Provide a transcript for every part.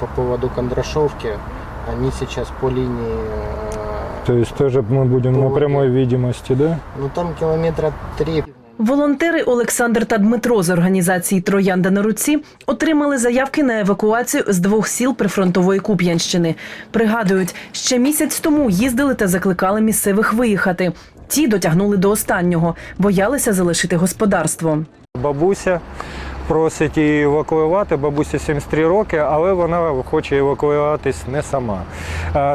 По поводу Кондрашовки, они сейчас по линии, э, То есть тоже мы будем на Поводу. прямой видимости, да? ну там километра три. Волонтери Олександр та Дмитро з організації Троянда на руці отримали заявки на евакуацію з двох сіл прифронтової Куп'янщини. Пригадують, ще місяць тому їздили та закликали місцевих виїхати. Ті дотягнули до останнього, боялися залишити господарство. Бабуся просить її евакуювати. Бабусі 73 роки, але вона хоче евакуюватись не сама.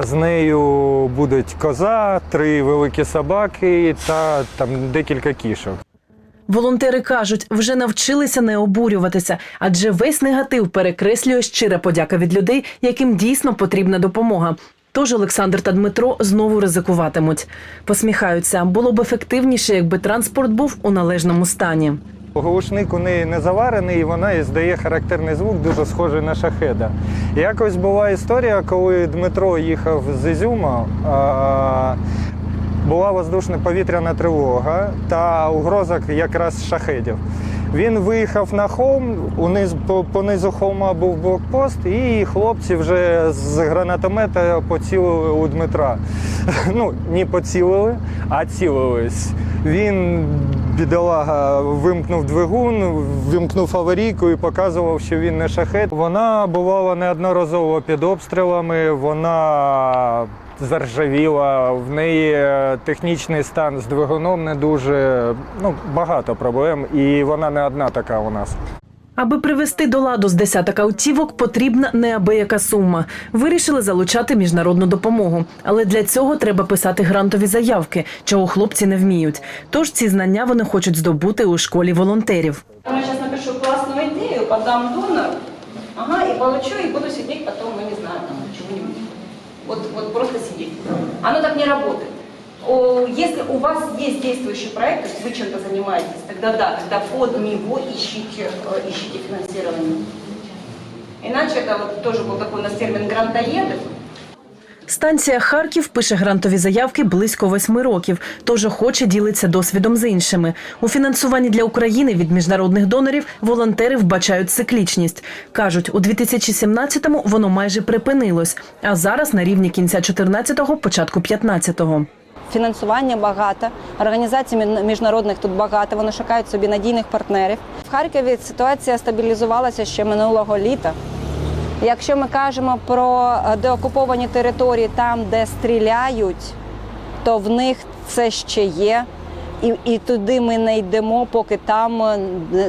З нею будуть коза, три великі собаки та там декілька кішок. Волонтери кажуть, вже навчилися не обурюватися, адже весь негатив перекреслює щира подяка від людей, яким дійсно потрібна допомога. Тож Олександр та Дмитро знову ризикуватимуть. Посміхаються, було б ефективніше, якби транспорт був у належному стані. Глушник у неї не заварений, і вона іздає характерний звук, дуже схожий на шахеда. Якось була історія, коли Дмитро їхав з Ізюма. Була воздушна повітряна тривога та угроза якраз шахедів. Він виїхав на холм, униз по, понизу холма був блокпост, і хлопці вже з гранатомета поцілили у Дмитра. Ну, не поцілили, а цілились. Він, бідолага, вимкнув двигун, вимкнув аварійку і показував, що він не шахет. Вона бувала неодноразово під обстрілами, вона заржавіла, в неї е, технічний стан з двигуном не дуже ну, багато проблем, і вона не одна така у нас. Аби привести до ладу з десяток автівок, потрібна неабияка сума. Вирішили залучати міжнародну допомогу, але для цього треба писати грантові заявки, чого хлопці не вміють. Тож ці знання вони хочуть здобути у школі волонтерів. Я сейчас напишу классную идею, подам донору, ага, и получу, и буду сидеть потом, ну не знаю, там, чего-нибудь. Вот, вот просто сидеть. Оно так не работает. О, Если у вас есть действующий проект, то есть вы чем-то занимаетесь, тогда да, тогда под него ищите, э, ищите финансирование. Иначе это вот тоже был такой у нас термин грантоеды, Станція Харків пише грантові заявки близько восьми років, тож охоче ділиться досвідом з іншими. У фінансуванні для України від міжнародних донорів волонтери вбачають циклічність. кажуть, у 2017-му воно майже припинилось, а зараз на рівні кінця 14-го, початку 15-го. Фінансування багато, організацій міжнародних тут багато. Вони шукають собі надійних партнерів. В Харкові ситуація стабілізувалася ще минулого літа. Якщо ми кажемо про е, деокуповані території, там, де стріляють, то в них це ще є. І, і туди ми не йдемо, поки там е,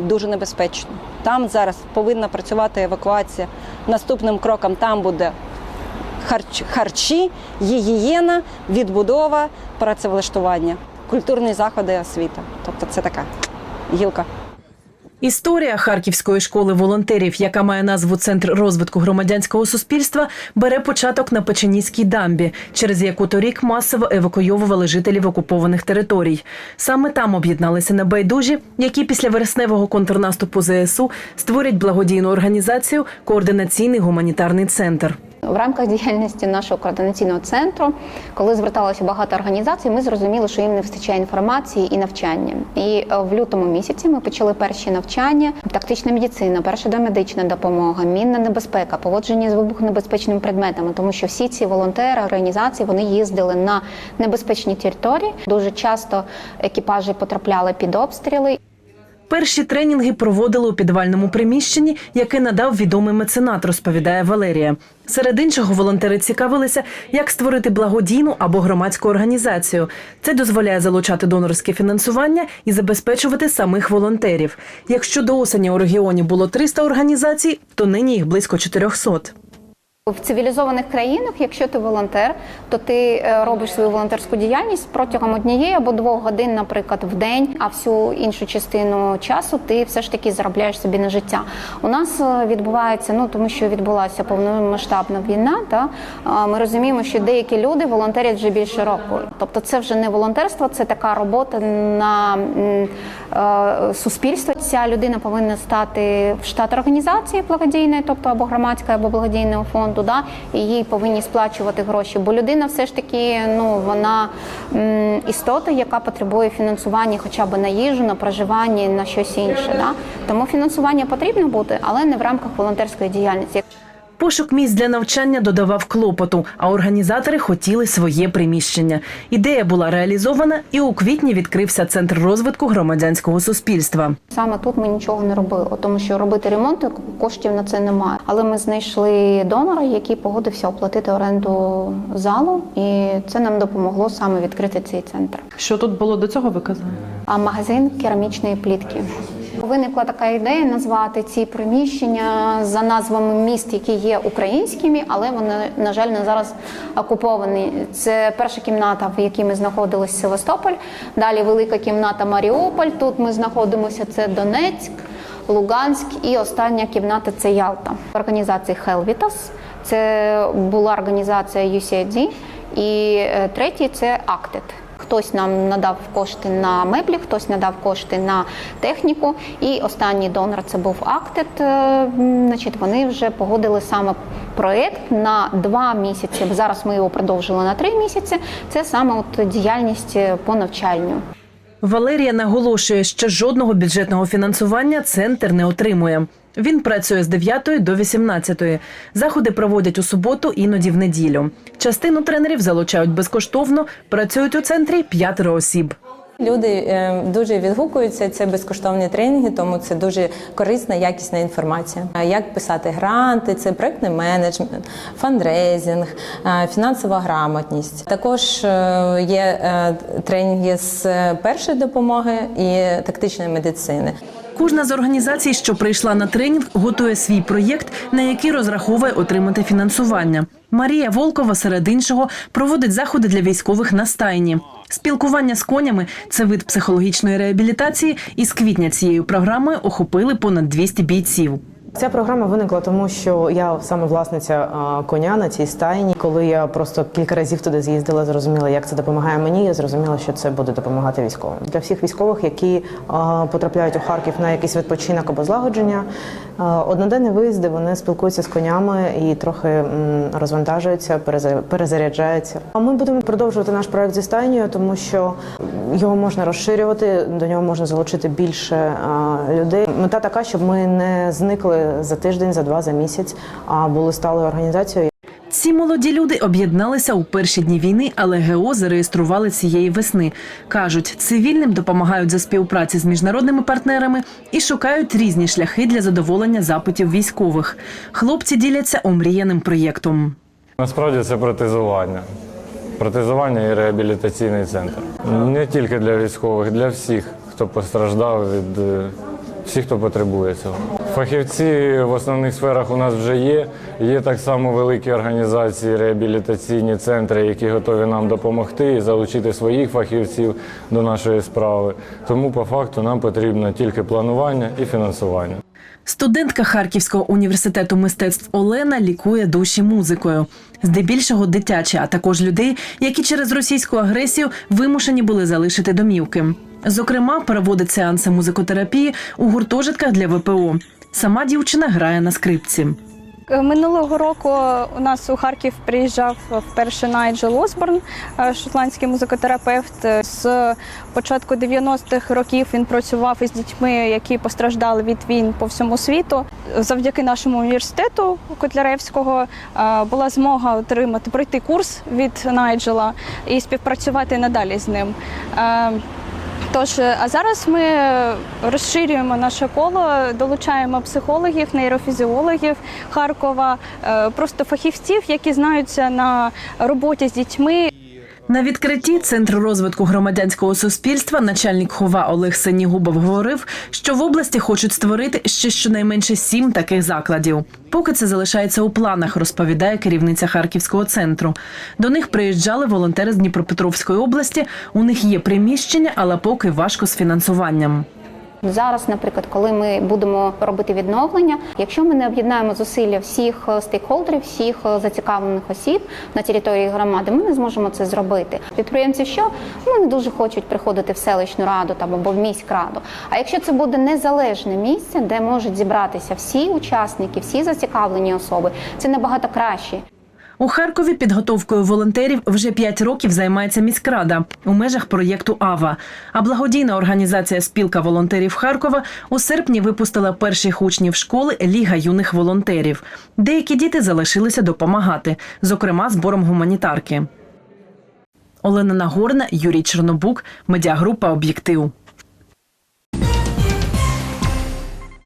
дуже небезпечно. Там зараз повинна працювати евакуація. Наступним кроком там буде харч, харчі, гігієна, відбудова, працевлаштування, культурні заходи, освіта. Тобто це така гілка. Історія Харківської школи волонтерів, яка має назву Центр розвитку громадянського суспільства, бере початок на Печеніській дамбі, через яку торік масово евакуйовували жителів окупованих територій. Саме там об'єдналися небайдужі, які після вересневого контрнаступу ЗСУ створять благодійну організацію Координаційний гуманітарний центр. В рамках діяльності нашого координаційного центру, коли зверталося багато організацій, ми зрозуміли, що їм не вистачає інформації і навчання. І е, в лютому місяці ми почали перші навчання: тактична медицина, перша домедична допомога, мінна небезпека, поводження з вибухонебезпечними предметами, тому що всі ці волонтери, організації вони їздили на небезпечні території. Дуже часто екіпажі потрапляли під обстріли. Перші тренінги проводили у підвальному приміщенні, яке надав відомий меценат, розповідає Валерія. Серед іншого, волонтери цікавилися, як створити благодійну або громадську організацію. Це дозволяє залучати донорське фінансування і забезпечувати самих волонтерів. Якщо до осені у регіоні було 300 організацій, то нині їх близько 400. В цивілізованих країнах, якщо ти волонтер, то ти е, робиш свою волонтерську діяльність протягом однієї або двох годин, наприклад, в день, а всю іншу частину часу ти все ж таки заробляєш собі на життя. У нас е, відбувається, ну тому що відбулася повномасштабна війна. Та е, ми розуміємо, що деякі люди волонтерять вже більше року. Тобто, це вже не волонтерство, це така робота на суспільство. Ця людина повинна стати в штат організації благодійної, тобто або громадської, або благодійного фонду. Да, і їй повинні сплачувати гроші. Бо людина все ж таки ну вона м, істота, яка потребує фінансування, хоча б на їжу, на проживання, на щось інше. Да? Тому фінансування потрібно бути, але не в рамках волонтерської діяльності. Пошук місць для навчання додавав клопоту, а організатори хотіли своє приміщення. Ідея була реалізована, і у квітні відкрився центр розвитку громадянського суспільства. Саме тут ми нічого не робили, тому що робити ремонт коштів на це немає. Але ми знайшли донора, який погодився оплатити оренду залу, і це нам допомогло саме відкрити цей центр. Що тут було до цього? Ви казали? А магазин керамічної плітки. Виникла така ідея назвати ці приміщення за назвами міст, які є українськими, але вони, на жаль, не зараз окуповані. Це перша кімната, в якій ми знаходилися Севастополь. Далі велика кімната Маріуполь. Тут ми знаходимося. Це Донецьк, Луганськ і остання кімната це Ялта. Організації Helvitas. Це була організація UCID. І е, третій це Acted. Хтось нам надав кошти на меблі, хтось надав кошти на техніку. І останній донор це був. Е, Значить, вони вже погодили саме проект на два місяці. Зараз ми його продовжили на три місяці. Це саме от діяльність е, по навчанню. Валерія наголошує, що жодного бюджетного фінансування центр не отримує. Він працює з 9 до 18. Заходи проводять у суботу, іноді в неділю. Частину тренерів залучають безкоштовно. Працюють у центрі п'ятеро осіб. Люди е, дуже відгукуються. Це безкоштовні тренінги, тому це дуже корисна, якісна інформація. Як писати гранти, це проектний менеджмент, фандрейзинг, е, фінансова грамотність. Також е, є е, тренінги з першої допомоги і тактичної медицини. Кожна з організацій, що прийшла на тренінг, готує свій проєкт, на який розраховує отримати фінансування. Марія Волкова серед іншого проводить заходи для військових на стайні. Спілкування з конями це вид психологічної реабілітації, і з квітня цією програмою охопили понад 200 бійців. Ця програма виникла тому, що я саме власниця коня на цій стайні. Коли я просто кілька разів туди з'їздила, зрозуміла, як це допомагає мені. Я зрозуміла, що це буде допомагати військовим для всіх військових, які потрапляють у Харків на якийсь відпочинок або злагодження. Одноденні виїзди вони спілкуються з конями і трохи розвантажуються, переза- перезаряджаються. А ми будемо продовжувати наш проект зі стайнею, тому що його можна розширювати, до нього можна залучити більше людей. Мета така, щоб ми не зникли за тиждень, за два, за місяць, а були сталою організацією. Ці молоді люди об'єдналися у перші дні війни, але ГО зареєстрували цієї весни. кажуть, цивільним допомагають за співпраці з міжнародними партнерами і шукають різні шляхи для задоволення запитів військових. Хлопці діляться омріяним проєктом. Насправді це протезування. Протезування і реабілітаційний центр. Не тільки для військових, для всіх, хто постраждав від е, всіх, хто потребує цього. Фахівці в основних сферах у нас вже є. Є так само великі організації, реабілітаційні центри, які готові нам допомогти і залучити своїх фахівців до нашої справи. Тому по факту нам потрібно тільки планування і фінансування. Студентка Харківського університету мистецтв Олена лікує душі музикою, здебільшого дитячі, а також людей, які через російську агресію вимушені були залишити домівки. Зокрема, проводить сеанси музикотерапії у гуртожитках для ВПО. Сама дівчина грає на скрипці. Минулого року у нас у Харків приїжджав вперше Найджел Осборн, е, шотландський музикотерапевт. З початку 90-х років він працював із дітьми, які постраждали від війн по всьому світу. Завдяки нашому університету Котляревського е, була змога отримати пройти курс від Найджела і співпрацювати надалі з ним. Е, Тож, а зараз ми розширюємо наше коло, долучаємо психологів, нейрофізіологів Харкова, е, просто фахівців, які знаються на роботі з дітьми. На відкритті Центру розвитку громадянського суспільства начальник хова Олег Сенігубов говорив, що в області хочуть створити ще щонайменше сім таких закладів. Поки це залишається у планах, розповідає керівниця Харківського центру. До них приїжджали волонтери з Дніпропетровської області. У них є приміщення, але поки важко з фінансуванням. Зараз, наприклад, коли ми будемо робити відновлення, якщо ми не об'єднаємо зусилля всіх е, стейкхолдерів, всіх е, зацікавлених осіб на території громади, ми не зможемо це зробити. Підприємці, що ну не дуже хочуть приходити в селищну раду там або в міськраду. А якщо це буде незалежне місце, де можуть зібратися всі учасники, всі зацікавлені особи, це набагато краще. У Харкові підготовкою волонтерів вже 5 років займається міськрада у межах проєкту АВА. А благодійна організація Спілка волонтерів Харкова у серпні випустила перших учнів школи Ліга юних волонтерів. Деякі діти залишилися допомагати, зокрема збором гуманітарки. Олена Нагорна, Юрій Чорнобук, медіагрупа Об'єктив.